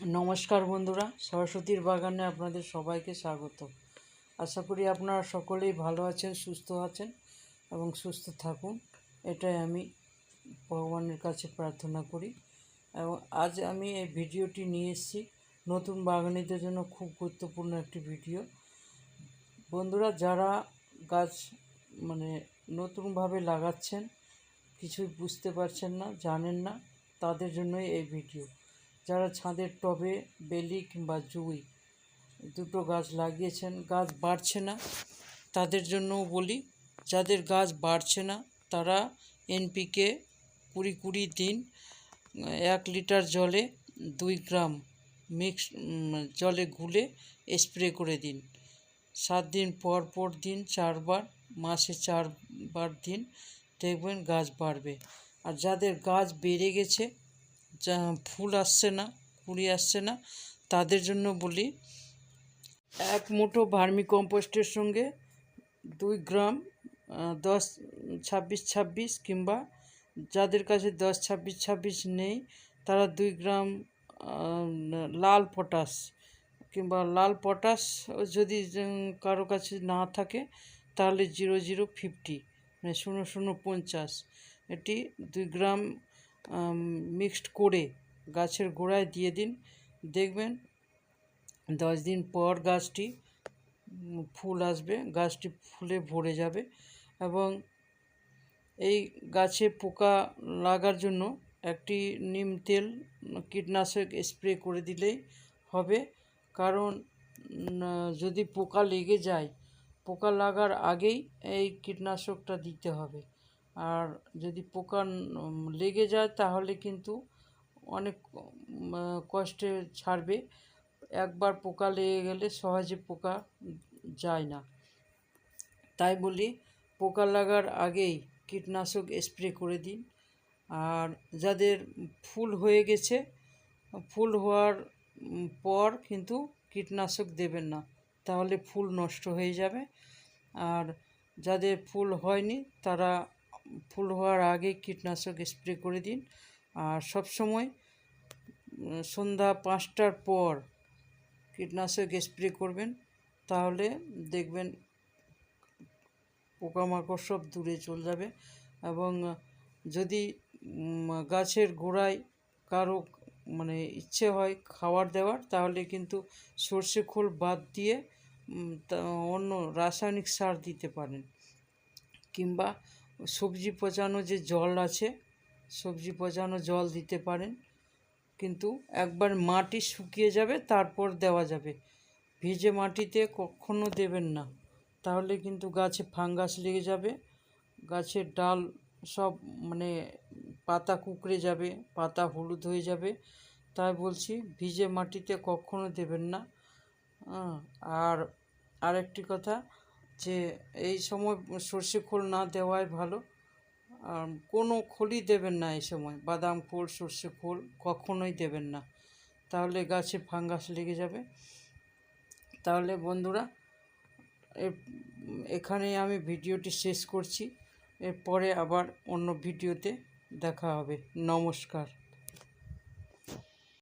নমস্কার বন্ধুরা, সরস্বতীর বাগানে আপনাদের সবাইকে স্বাগত। আশা করি আপনারা সকলেই ভালো আছেন, সুস্থ আছেন এবং সুস্থ থাকুন। এটাই আমি ভগবানের কাছে প্রার্থনা করি। এবং আজ আমি এই ভিডিওটি নিয়ে এসেছি নতুন বাগানিদের জন্য খুব গুরুত্বপূর্ণ একটি ভিডিও। বন্ধুরা, যারা গাছ মানে নতুনভাবে লাগাচ্ছেন, কিছুই বুঝতে পারছেন না, জানেন না, তাদের জন্যই এই ভিডিও। যারা ছাদের টবে বেলি কিংবা জুই দুটো গাছ লাগিয়েছেন, গাছ বাড়ছে না। তাদের জন্যও বলি, যাদের গাছ বাড়ছে না, তারা এনপিকে কুড়ি কুড়ি দিন, এক লিটার জলে দুই গ্রাম মিক্স জলে গুলে স্প্রে করে দিন। সাত দিন পর পর দিন, চারবার, মাসে চারবার দিন দেখবেন গাছ বাড়বে। আর যাদের গাছ বেড়ে গেছে যা ফুল আসছে না, কুড়ি আসছে না, তাদের জন্য বলি এক মুঠো ভার্মি কম্পোস্টের সঙ্গে দুই গ্রাম দশ ছাব্বিশ ছাব্বিশ কিংবা যাদের কাছে দশ ছাব্বিশ ছাব্বিশ নেই, তারা দুই গ্রাম লাল পটাশ কিংবা লাল পটাশ যদি কারও কাছে না থাকে, তাহলে জিরো জিরো ফিফটি মানে শূন্য শূন্য পঞ্চাশ। এটি দুই গ্রাম মিক্সড করে গাছের গোড়ায় দিয়ে দিন। দেখবেন দশ দিন পর গাছটি ফুল আসবে, গাছটি ফুলে ভরে যাবে এবং এই গাছে পোকা লাগার জন্য একটি নিম তেল, কীটনাশক স্প্রে করে দিলেই হবে। কারণ যদি পোকা লেগে যায়, পোকা লাগার আগেই এই কীটনাশকটা দিতে হবে। আর যদি পোকা লেগে যায় তাহলে কিন্তু অনেক কষ্টে ছাড়বে। একবার পোকা লেগে গেলে সহজে পোকা যায় না। তাই বলি, পোকা লাগার আগেই কীটনাশক স্প্রে করে দিন। আর যাদের ফুল হয়ে গেছে, ফুল হওয়ার পর কিন্তু কীটনাশক দেবেন না। তাহলে ফুল নষ্ট হয়ে যাবে। আর যাদের ফুল হয়নি, তারা ফুল হওয়ার আগে কীটনাশক স্প্রে করে দিন। আর সব সময় উম, সন্ধ্যা পাঁচটার পর কীটনাশক স্প্রে করবেন তাহলে দেখবেন পোকামাকড় সব দূরে চলে যাবে। এবং যদি গাছের গোড়ায় কারও মানে ইচ্ছে হয় খাবার দেওয়ার তাহলে কিন্তু সর্ষে খোল বাদ দিয়ে অন্য রাসায়নিক সার দিতে পারেন। কিংবা সবজি পচানো যে জল আছে, সবজি পচানো জল দিতে পারেন। কিন্তু একবার মাটি শুকিয়ে যাবে, তারপর দেওয়া যাবে। ভিজে মাটিতে কখনো দেবেন না। তাহলে কিন্তু গাছে ফাঙ্গাস লেগে যাবে। গাছের ডাল সব মানে পাতা কুকড়ে যাবে, পাতা হলুদ হয়ে যাবে। তাই বলছি, ভিজে মাটিতে কখনো দেবেন না। আর আরেকটি কথা যে এই সময় সর্ষে খোল না দেওয়াই ভালো। আর কোনো খোলই দেবেন না এই সময়। বাদাম খোল, সর্ষে খোল কখনোই দেবেন না। তাহলে গাছে ফাঙ্গাস লেগে যাবে। তাহলে বন্ধুরা, এ- এখানেই আমি ভিডিওটি শেষ করছি। এরপরে আবার অন্য ভিডিওতে দেখা হবে। নমস্কার।